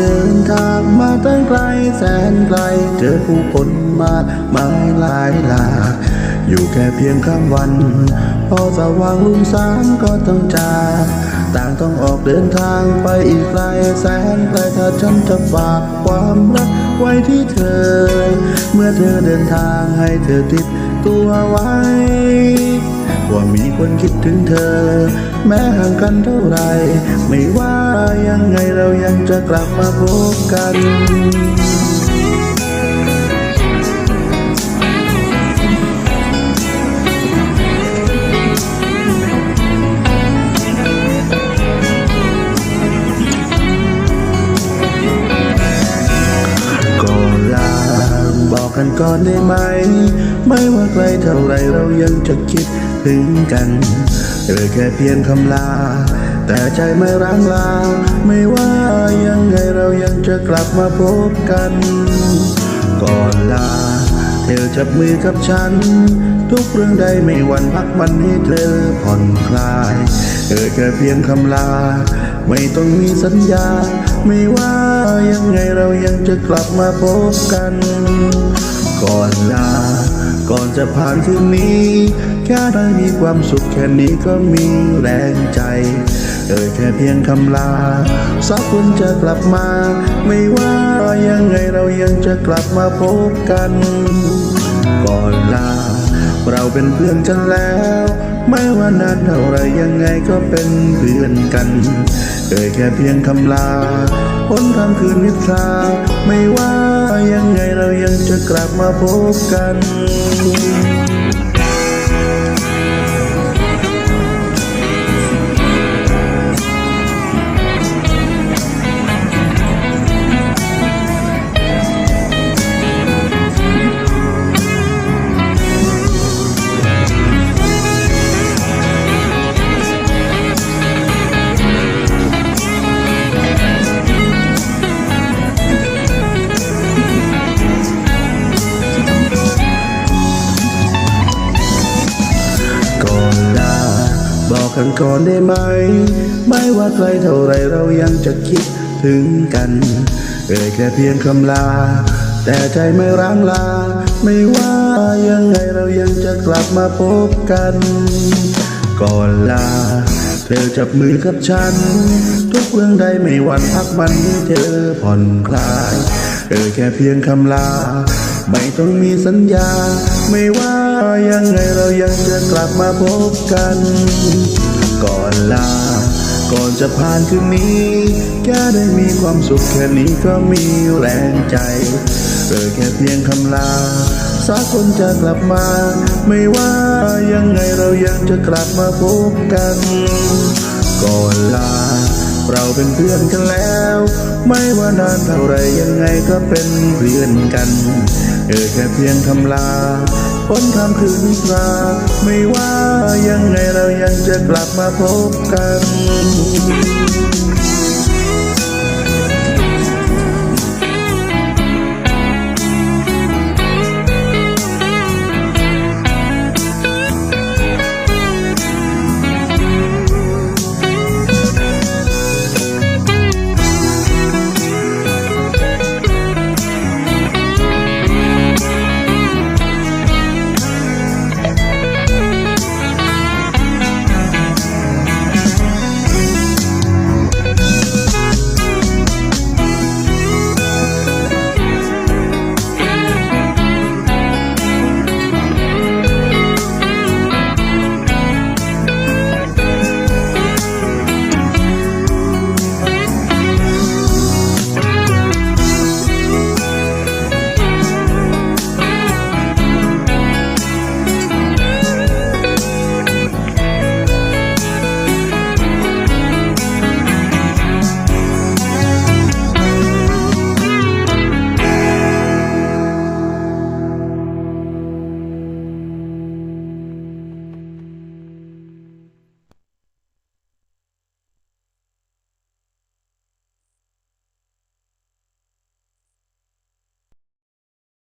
ดินทางมาตั้งไกลแสนไกล เจอผู้คนมากมายหลายหลากอยู่แค่เพียงข้ามวัน พอสว่างลุ่งสางก็ต้องจากต่างต้องออกเดินทางไปอีกไกลแสนไกลถ้าฉันจะฝากความรักไว้ที่เธอ เมื่อเธอเดินทางให้เธอติดตัวไว้ ว่ามีคนคิดถึงเธอ แม้ห่างกันเท่าไร ไม่ว่ายังไงเรายังจะกลับมาพบกันก่อนลาบอกกันก่อนได้ไหม ไม่ว่าไกลเท่าไรเรายังจะคิด ถึงกันเออแค่เพียงคำลา แต่ใจไม่ร้างลา ไม่ว่ายังไงเรายังจะกลับมาพบกัน ก่อนลา เธอจับมือกับฉัน ทุกเรื่องใดไม่วันพักมันให้เธอผ่อนคลายเออแค่เพียงคำลา ไม่ต้องมีสัญญา ไม่ว่ายังไงเรายังจะกลับมาพบกัน ก่อนลา ก่อนจะผ่านคืนนี้ แค่ได้มีความสุขแค่นี้ก็มีแรงใจ เออแค่เพียงคำลาสักคนจะกลับมา ไม่ว่ายังไงเรายังจะกลับมาพบกัน ก่อนลา เราเป็นเพื่อนกันแล้ว ไม่ว่านานเท่าไรยังไงก็เป็นเพื่อนกันเอ่ยแค่เพียงคำลาพ้นคำคืนนิทราไม่ว่ายังไงเรายังจะกลับมาพบกัน บอกกันก่อนได้ไหม ไม่ว่าใครเท่าไรเรายังจะคิดถึงกัน เอ่ยแค่เพียงคำลา แต่ใจไม่ร้างลา ไม่ว่ายังไงเรายังจะกลับมาพบกัน ก่อนลา เธอจับมือกับฉัน ทุกเรื่องใดไม่หวั่นพักมันเธอผ่อนคลาย เออแค่เพียงคำลา ไม่ต้องมีสัญญา ไม่ว่ายังไงเรายังจะกลับมาพบกัน ก่อนลา ก่อนจะผ่านคืนนี้แค่ได้มีความสุขแค่นี้ก็มีแรงใจเออแค่เพียงคำลาสักคนจะกลับมา ไม่ว่ายังไงเรายังจะกลับมาพบกัน ก่อนลา เราเป็นเพื่อนกันแล้ว ไม่ว่านานเท่าไรยังไงก็เป็นเพื่อนกัน เออแค่เพียงคำลาพ้นคำคืนนิทราไม่ว่ายังไงเรายังจะกลับมาพบกัน